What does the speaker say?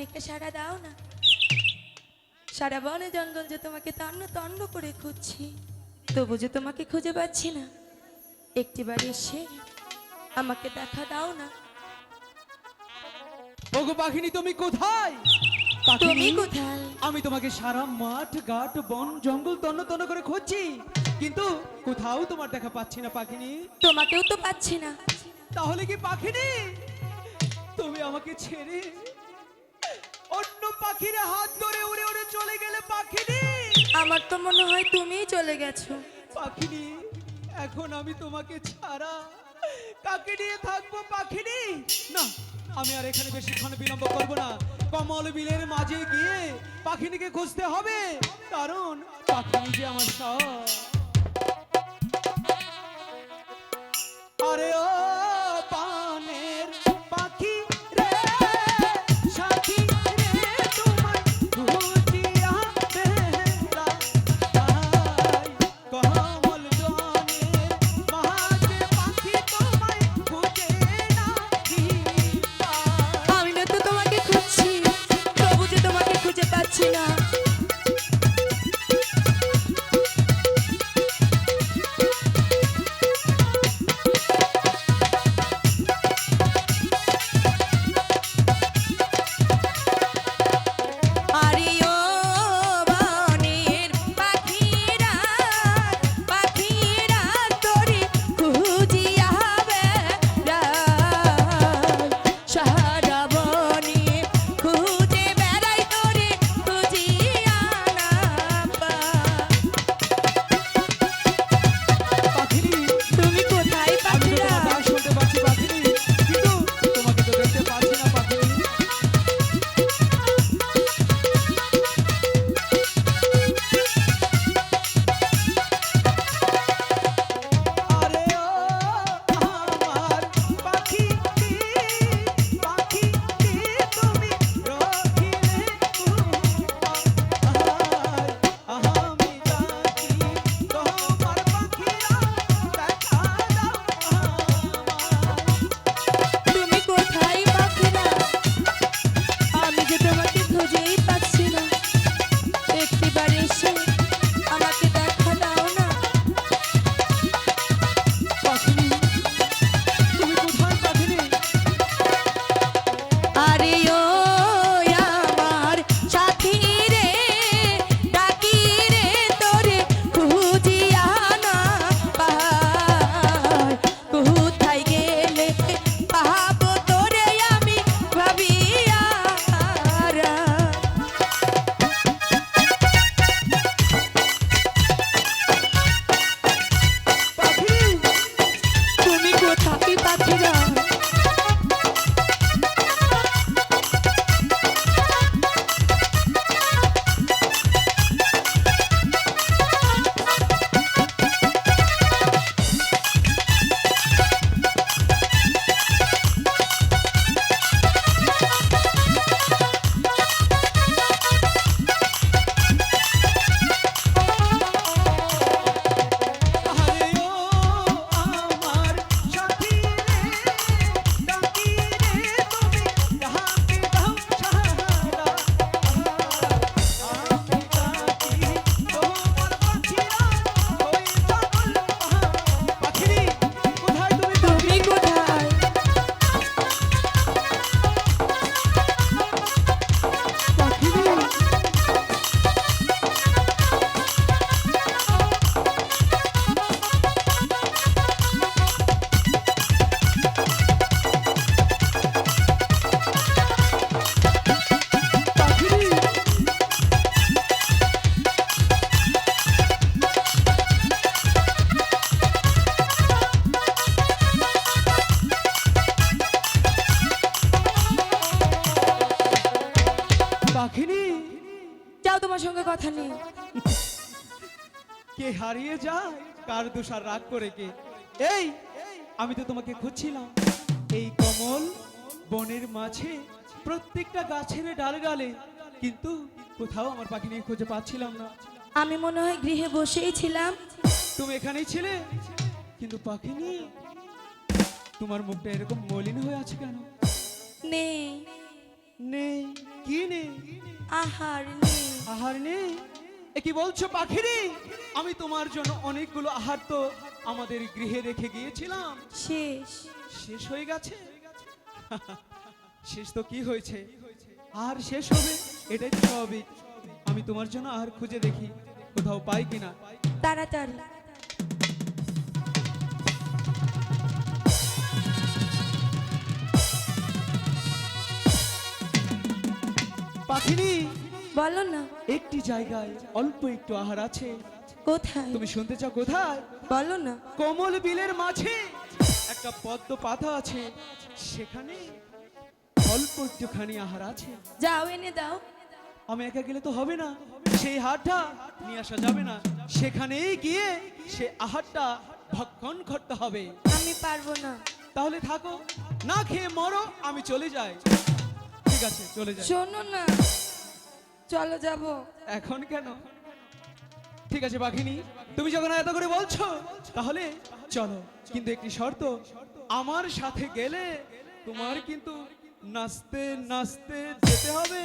পাখিনিকে সারা দাও না। সারা বনে জঙ্গল যে তোমাকে তন্ন তন্ন করে খুঁজছি তবু যে তোমাকে খুঁজে পাচ্ছি না। একটিবার এসে আমাকে দেখা দাও না। ওগো পাখিনি তুমি কোথায়? তুমি কোথায়? আমি তোমাকে সারা মাঠ ঘাট বন জঙ্গল তন্ন তন্ন করে খুঁজছি। কিন্তু কোথাও তোমার দেখা পাচ্ছি না পাখিনি। তোমাকেও তো পাচ্ছি না। তাহলে কি পাখিনি? তুমি আমাকে ছেড়ে অন্য পাখিরা হাত ধরে উড়ে উড়ে চলে গেলে পাখিনি। আমার তো মনে হয় তুমিই চলে গেছো। পাখিনি এখন আমি তোমাকে ছাড়া কাকে নিয়ে থাকব পাখিনি? না আমি আর এখানে বেশিক্ষণ বিলম্ব করব না। কমল বিলের মাঝে গিয়ে পাখিনিকে খুঁজতে হবে। কারণ পাখিনি যে আমার সব। পাখিনি যাও তোমার সঙ্গে কথা নেই কে হারিয়ে যায় কার দোষার রাগ করে কে? এই আমি তো তোমাকে খুঁজছিলাম। এই কমল বনের মাঝে প্রত্যেকটা গাছের ডালে ডালে কিন্তু কোথাও আমার পাখি নিয়ে খুঁজে পাচ্ছিলাম না। আমি মনে হয় গৃহে বসেই ছিলাম। তুমি এখানেই ছিলে কিন্তু পাখি নিয়ে তোমার মুখটা এরকম মলিন হয়ে আছে কেন? নেই। নেই। কি নেই আহার নেই আহার নেই এ কি বলছো পাখিরি? আমি তোমার জন্য অনেকগুলো আহার তো আমাদের গৃহে রেখে গিয়েছিলাম। শেষ। শেষ হয়ে গেছে? শেষ তো কি হয়েছে? আর শেষ হবে? এটাই স্বাভাবিক। আমি তোমার জন্য আহার খুঁজে দেখি কোথাও পাই কিনা। তাড়াতাড়ি। পাখিনি। বলো না। একটি জায়গায় অল্প একটু আহার আছে। কোথায়? তুমি শুনতে চাও কোথায়? বলো না। কমল বিলের মাঝে একটা পদ্ম পাতা আছে। সেখানে অল্প একটুখানি আহার আছে। যাও এনে দাও। আমি একা গেলে তো হবে না। সেই হাটটা নিয়ে আসা যাবে না। সেখানেই গিয়ে সে আহারটা ভক্ষণ করতে হবে। আমি পারব না। তাহলে থাকো। না খেয়ে মরো আমি চলে যাই। ঠিক আছে চলে যাই। শোনো না চলো যাব। এখন কেন? ঠিক আছে বাঘিনী তুমি যখন এত করে বলছো তাহলে চলো। কিন্তু একটি শর্ত আমার সাথে গেলে তোমার কিন্তু নাচতে নাচতে যেতে হবে।